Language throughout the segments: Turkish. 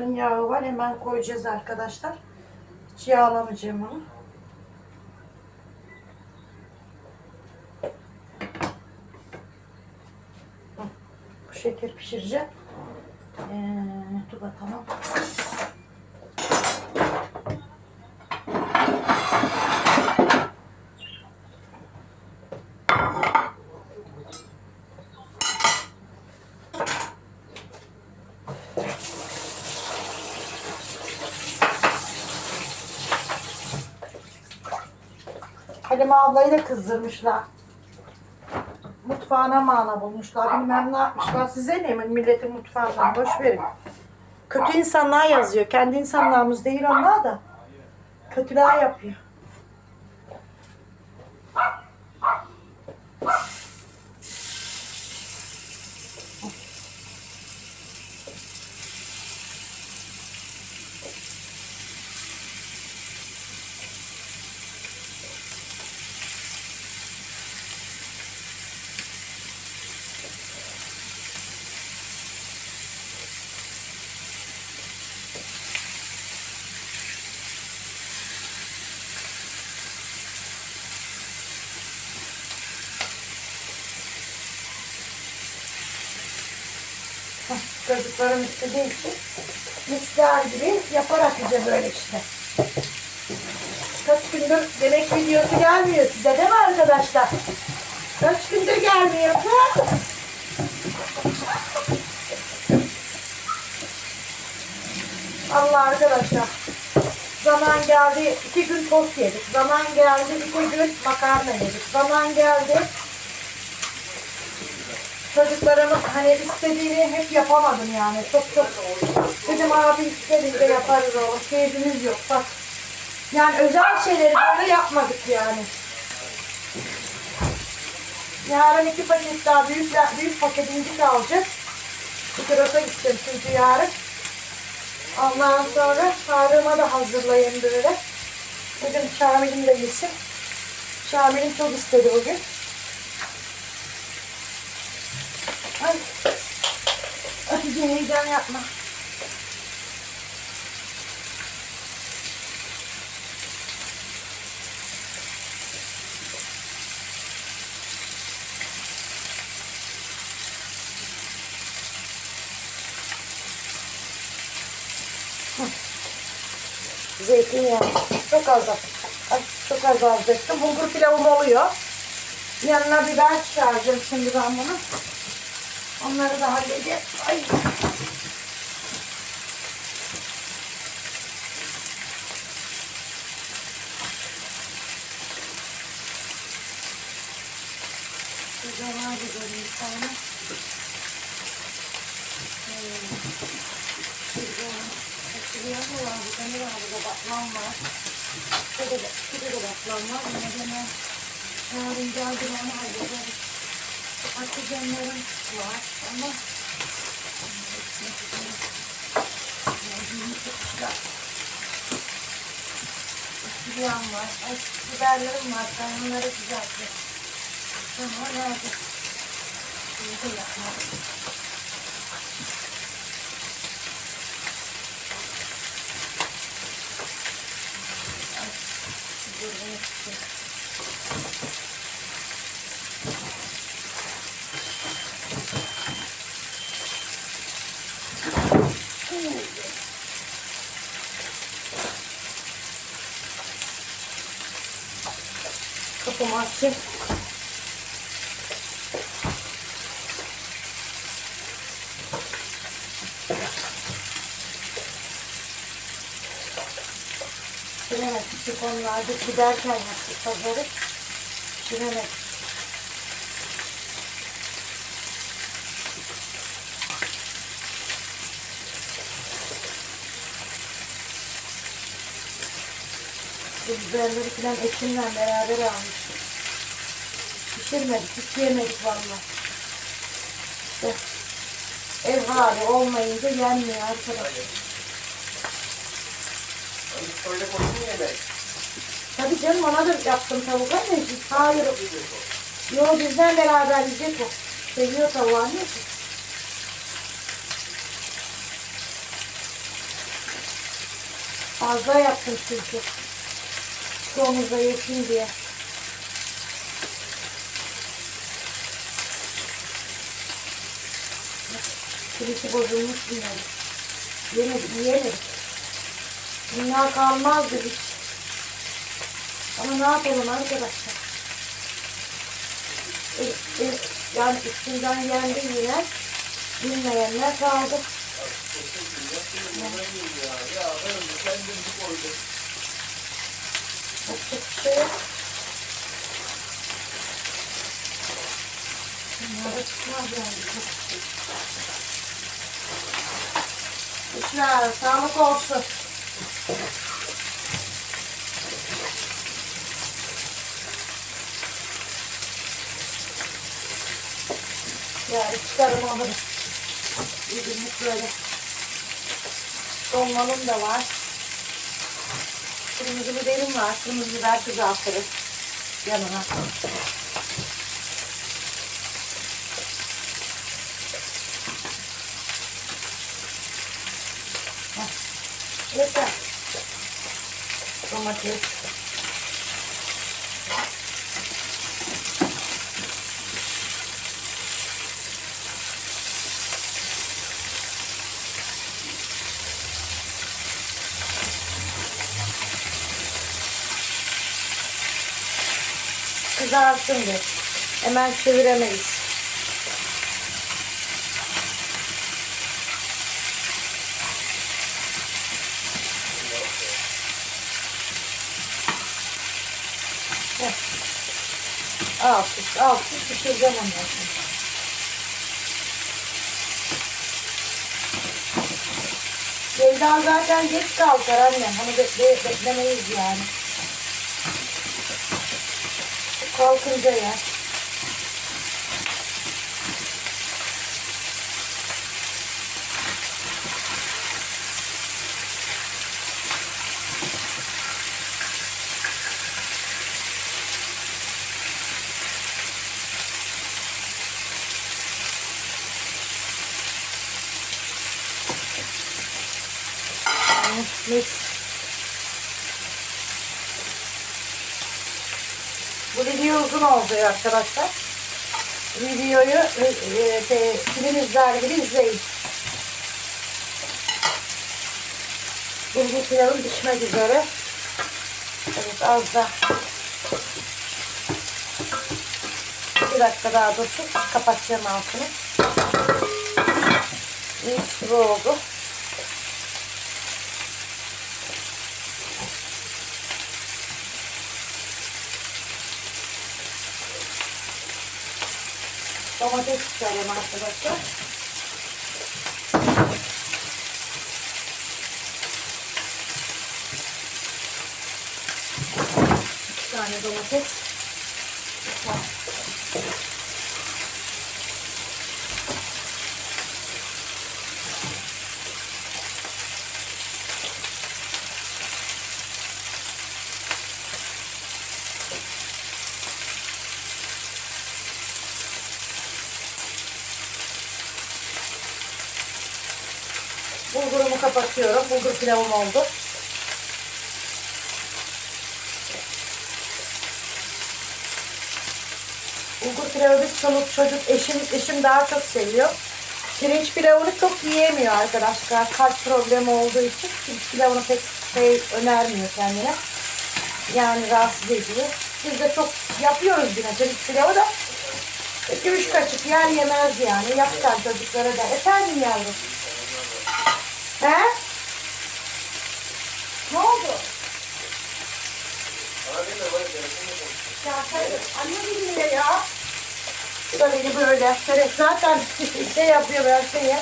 Bunların yağı var. Hemen koyacağız arkadaşlar. Hiç yağlamayacağım onu. Bu şekil pişireceğim. Ee, dur bakalım. Halime ablayı da kızdırmışlar. Mutfağına mana bulmuşlar. Bilmem ne yapmışlar. Size ne milletin mutfağından boş verin. Kötü insanlar yazıyor. Kendi insanlarımız değil onlar da. Kötüler yapıyor. Çocuklarım istediği için misler gibi yaparak bize böyle işte. Kaç gündür yemek videosu gelmiyor size değil mi arkadaşlar? Kaç gündür gelmiyor kız? Allah arkadaşlar. Zaman geldi iki gün tost yedik. Zaman geldi iki gün makarna yedik. Zaman geldi çocuklarımın hani istediğini hep yapamadım yani. Çok çok dedim abi istediğinde yaparız oğlum. Keyfimiz yok bak. Yani özel şeyleri böyle yapmadık yani. Yarın iki paket daha büyük büyük paket incik alacağız. Çikolata gideceğim çünkü yarın. Ondan sonra Harun'a da hazırlayayım böyle. Bugün Şamil'im de yesin. Şamil'im çok istedi bugün. Ay heyecan yapma. Zeytinyağı. Çok az. Çok az alacaktım. Bulgur pilavım oluyor. Yanına biber çıkaracağım şimdi ben bunu. Onları da halledeceğiz. Ay. Güzel güzel bir tane. Güzel. Açılıyor mu var? Bir tane var. Burada batman var. Şurada da, şurada da batman var. Yine gene yarın geldim onu hallederiz. Patlıcanlarım var ama Biberim var. Ay, biberlerim var. Ben onları kızartacağım. Sonra nerede? Burada yapmak. Ay, dur, bunu Açayım. Bilemedim. Şu konularda giderken yaptık pazarı. Bilemedim. Bu biberleri falan etimle beraber almıştık. Pişirmedik, hiç yemedik valla. İşte ev hali olmayınca yenmiyor arkadaşlar. Öyle koydun yemek. Tabii canım ona da yaptım tavuk anneciğim. Hayır. Yo bizden beraber yiyecek o. Seviyor tavuğu anneciğim. Fazla yaptım çünkü. Çoğumuza yesin diye. Birisi bozulmuş bunları. Yemedik, yiyemedik. Dünya kalmazdı hiç. Ama ne yapalım arkadaşlar? E, e, yani üstünden yendi yine. Bilmeyenler kaldı. Bir şey çıkmaz yani. İşler sağlık olsun. Yani çıkarım alırım. Bir günlük böyle. Dolmalım da var. Kırmızı biberim var. Kırmızı biber kızartırız yanına. Yeter. Domates. Kızarsın bir. Hemen çeviremeyiz. Pişireceğim ondan sonra. Ceyda zaten geç kalkar anne. Onu bekle, beklemeyiz yani. Kalkınca ya. Yani mis. Bu video uzun oldu arkadaşlar. Videoyu e, e, şey, film izler gibi izleyin. Bulgur pilavım pişmek üzere. Evet az da bir dakika daha dursun. Kapatacağım altını. Mis gibi oldu. Domates çıkarıyorum arkadaşlar. Bir tane domates. Bulgurumu kapatıyorum. Bulgur pilavım oldu. Bulgur pilavı biz çoluk çocuk eşim eşim daha çok seviyor. Pirinç pilavını çok yiyemiyor arkadaşlar. Kalp problemi olduğu için pirinç pilavını pek şey önermiyor kendine. Yani rahatsız ediyor. Biz de çok yapıyoruz yine pirinç pilavı da. 2-3 kaşık yer yemez yani. Yapacağım çocuklara da. Efendim yavrum. He? Ne oldu? Bana konuş. Ya hayır, anne bilmiyor ya. Bu da beni böyle. Şöyle zaten şey yapıyor her şeyi.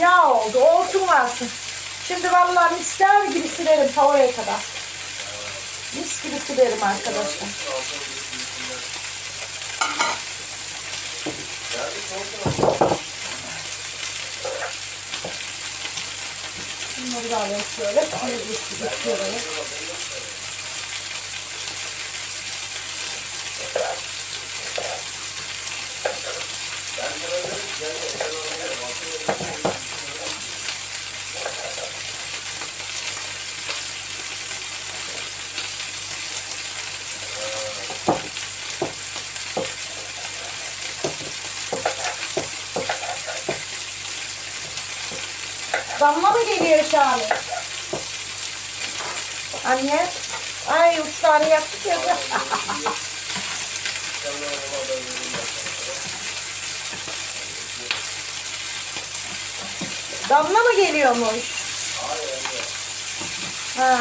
Yağ oldu. Olsun varsın. Şimdi vallahi misler gibi silerim tavaya kadar. Mis gibi silerim arkadaşlar. Bunları da alayım şöyle. Şahane? Anne. Ay üç tane yaptık ya. Damla mı geliyormuş? Ha.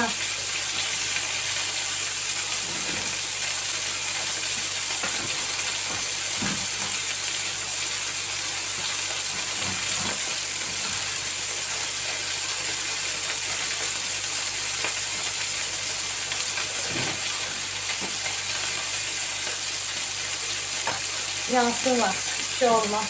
Yansınlar. Bir şey olmaz.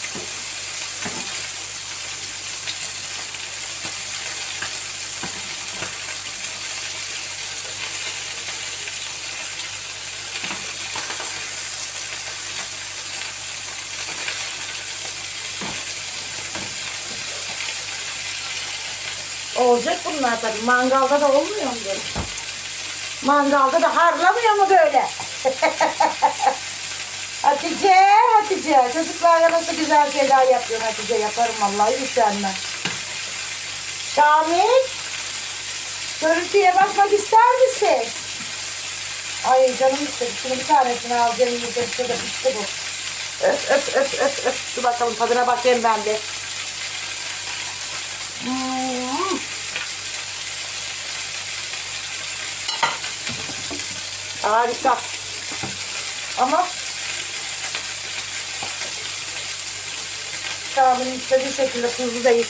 Olacak bunlar tabii. Mangalda da olmuyor mu? Mangalda da harlamıyor mu böyle? Hatice, Hatice. Çocuklarla nasıl güzel şeyler yapıyor Hatice. Yaparım vallahi üşenmem. Şamil. Görüntüye bakmak ister misin? Ay canım istedi. Şunu bir tanesini alacağım yiyeceğim. Şurada bitti bu. Öf öf öf öf öf. Dur bakalım tadına bakayım ben bir. Hmm. Harika. Ama Şahab'ın istediği şekilde tuzlu değil.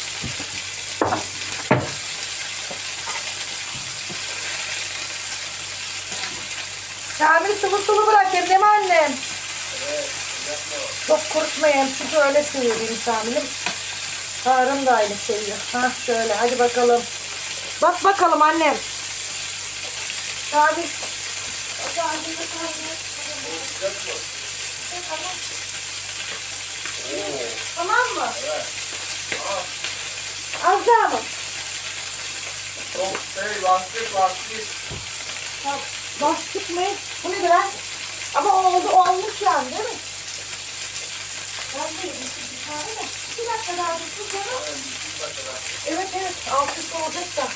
Şamil sıvı sıvı bırakayım değil mi annem? Çok kurutmayayım çünkü öyle seviyorum Şamil'im. Harun da aynı seviyor. Ha şöyle hadi bakalım. Bak bakalım annem. Şamil. Şamil Tamam mı? Az daha mı? Çok şey lastik lastik. Bak, Bastık mı? Bu ne biraz? Ama o oldu, o olmuş yani değil mi? Ben de yedim bir dakika daha dursun sonra. Evet evet, alt üst olacak da.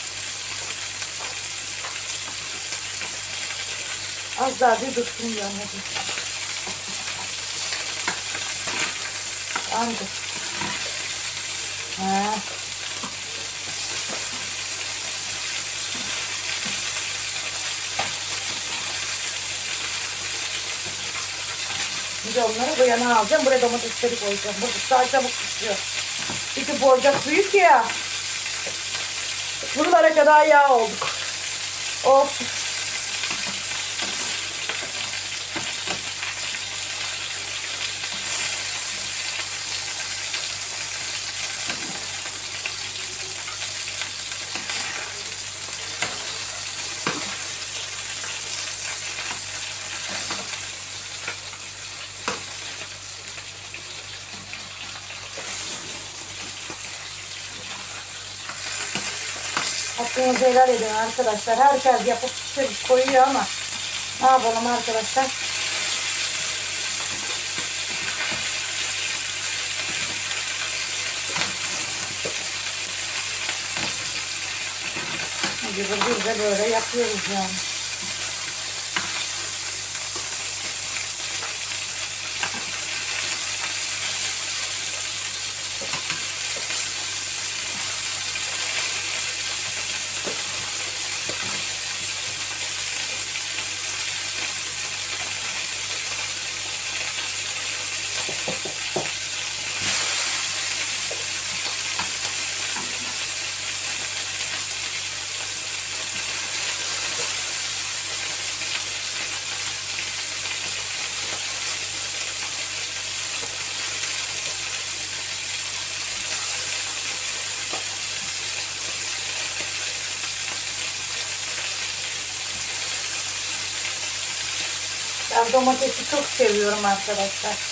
Az daha bir dursun yani. Anladım. Ha. Şimdi onları bu yana alacağım. Buraya domatesleri koyacağım. Burada daha çabuk pişiyor. Çünkü borcak büyük ya. Buralara kadar yağ olduk. Of. Helal edin arkadaşlar. Herkes yapıp pişirip koyuyor ama ne yapalım arkadaşlar? De biz de böyle yapıyoruz yani. Domatesi çok seviyorum arkadaşlar.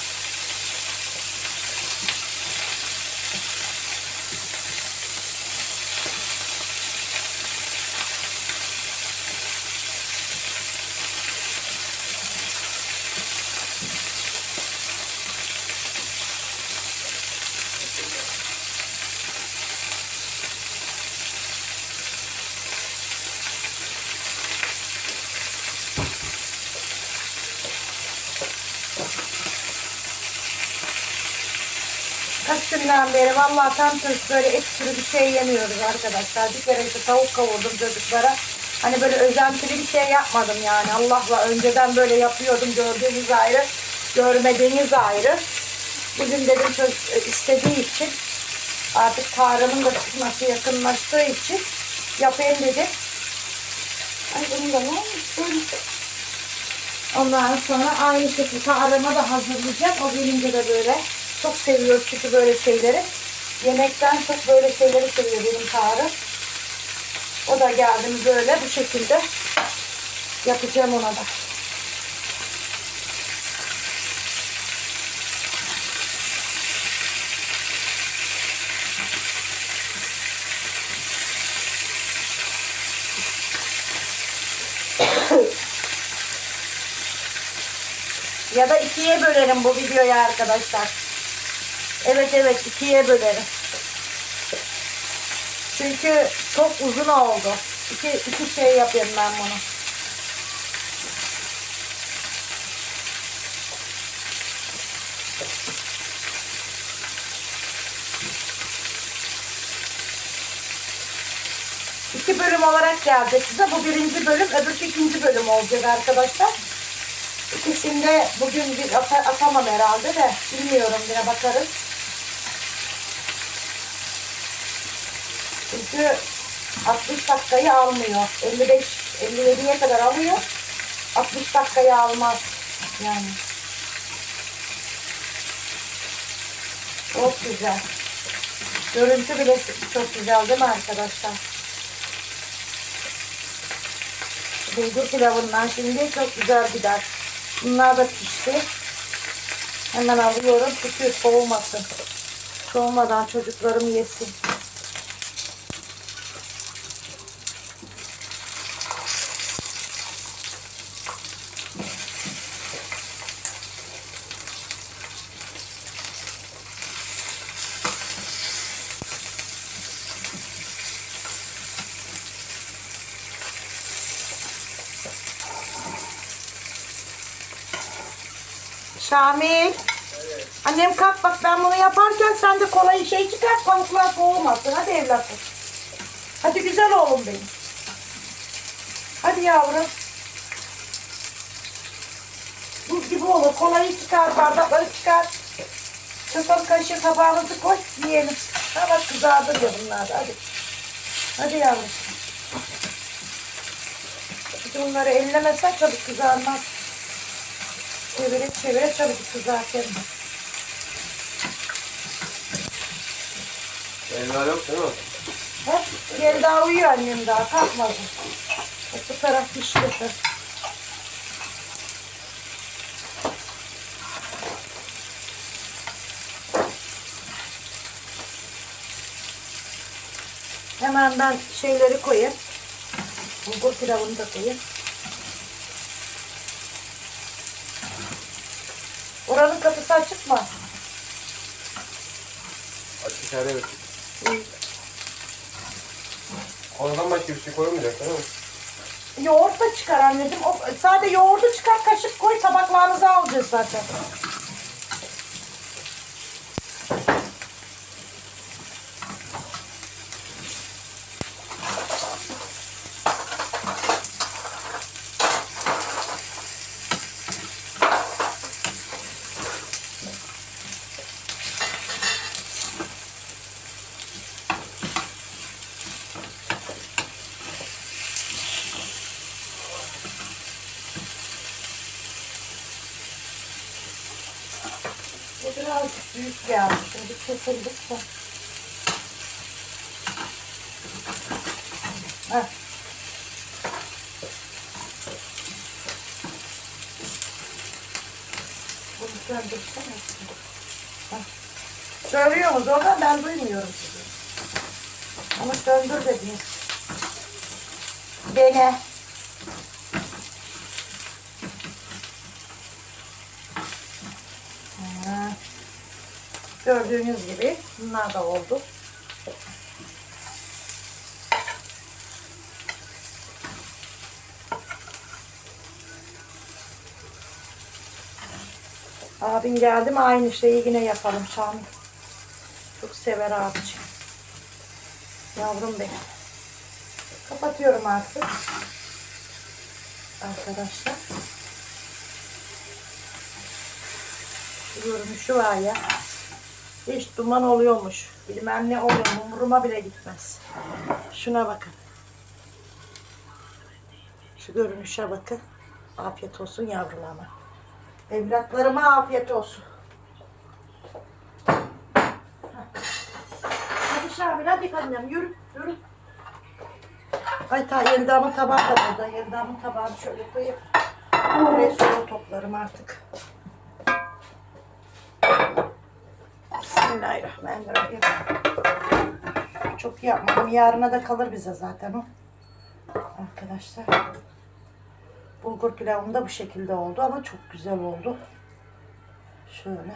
Kaç günden beri vallahi tam tırsı böyle et türü bir şey yemiyoruz arkadaşlar. Bir kere işte tavuk kavurdum çocuklara. Hani böyle özentili bir şey yapmadım yani. Allah'la önceden böyle yapıyordum gördüğünüz ayrı, görmediğiniz ayrı. Bugün dedim çocuk istediği için artık tarımın da çıkması yakınlaştığı için yapayım dedim. Ay bunun da ne olmuş? Ondan sonra aynı şekilde arama da hazırlayacağım. O gelince de böyle. Çok seviyor çünkü böyle şeyleri. Yemekten çok böyle şeyleri seviyor benim Tarık. O da geldim böyle bu şekilde yapacağım ona da. Ya da ikiye bölerim bu videoyu arkadaşlar. Evet evet ikiye bölerim. Çünkü çok uzun oldu. İki, iki şey yapıyorum ben bunu. İki bölüm olarak gelecek size. Bu birinci bölüm, öbür ikinci bölüm olacak arkadaşlar. İkisinde bugün bir ata, atamam herhalde de bilmiyorum yine bakarız. Çünkü 60 dakikayı almıyor. 55 57'ye kadar alıyor. 60 dakikayı almaz yani. Çok güzel. Görüntü bile çok güzel değil mi arkadaşlar? Bulgur pilavından şimdi çok güzel gider. Bunlar da pişti. Hemen alıyorum çünkü soğumasın. Soğumadan çocuklarım yesin. Şamil. Annem kalk bak ben bunu yaparken sen de kolayı şey çıkar tavuklar soğumasın. Hadi evlatım. Hadi güzel oğlum benim. Hadi yavrum. Buz gibi olur. Kolayı çıkar, bardakları çıkar. Çatal kaşığı tabağınızı koy, yiyelim. Bak kızardı diyor bunlar. Hadi. Hadi yavrum. Bunları ellemesen tabii kızarmaz. Çevire çevire çabuk kızartırım. Elma yok değil mi? Hep geri daha uyuyor annem daha kalkmadı. Bu taraf pişti. Hemen ben şeyleri koyayım. Bulgur pilavını da koyayım. Oranın kapısı açık mı? Açık her evet. Ondan başka bir şey koymayacak değil mi? Yoğurt da çıkar anneciğim. O, sade yoğurdu çıkar kaşık koy tabaklarınıza alacağız zaten. Bu birazcık büyük geldi. Şimdi kesildik de. Heh. Bunu söndürsene. Söylüyorsunuz orada ben duymuyorum sizi. Ama söndür dediniz. Dene. Ha. Gördüğünüz gibi bunlar da oldu. Abin geldi mi aynı şeyi yine yapalım Şamil. Çok sever abicim. Yavrum benim. Kapatıyorum artık. Arkadaşlar. Şu görünüşü var ya. Hiç duman oluyormuş. Bilmem ne oluyor. Umuruma bile gitmez. Şuna bakın. Şu görünüşe bakın. Afiyet olsun yavrularıma. Evlatlarıma afiyet olsun. Hadi Şamil hadi annem yürü yürü. Ay ta Yeldam'ın tabağı da burada. Yeldam'ın tabağını şöyle koyayım. Buraya sonra toplarım artık. Bismillahirrahmanirrahim. Çok yapmadım. Yarına da kalır bize zaten o. Arkadaşlar. Bulgur pilavım da bu şekilde oldu ama çok güzel oldu. Şöyle.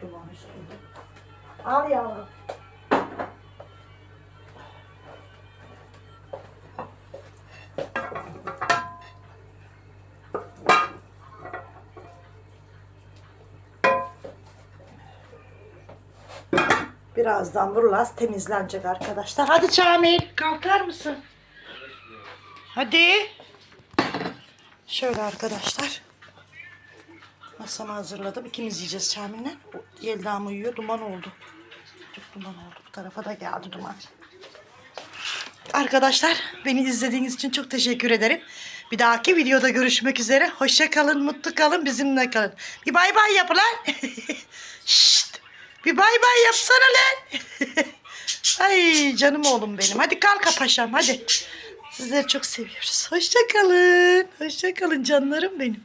Duman üstünde. Al yavrum. Birazdan buralar temizlenecek arkadaşlar. Hadi Çamil kalkar mısın? Hadi. Şöyle arkadaşlar. Masamı hazırladım. İkimiz yiyeceğiz Çamil'le. Yeldam uyuyor. Duman oldu. Çok duman oldu. Bu tarafa da geldi duman. Arkadaşlar beni izlediğiniz için çok teşekkür ederim. Bir dahaki videoda görüşmek üzere. Hoşça kalın, mutlu kalın, bizimle kalın. Bir bay bay yap lan. Şşt. Bir bay bay yapsana lan. Ay canım oğlum benim. Hadi kalk paşam hadi. Sizleri çok seviyoruz. Hoşça kalın. Hoşça kalın canlarım benim.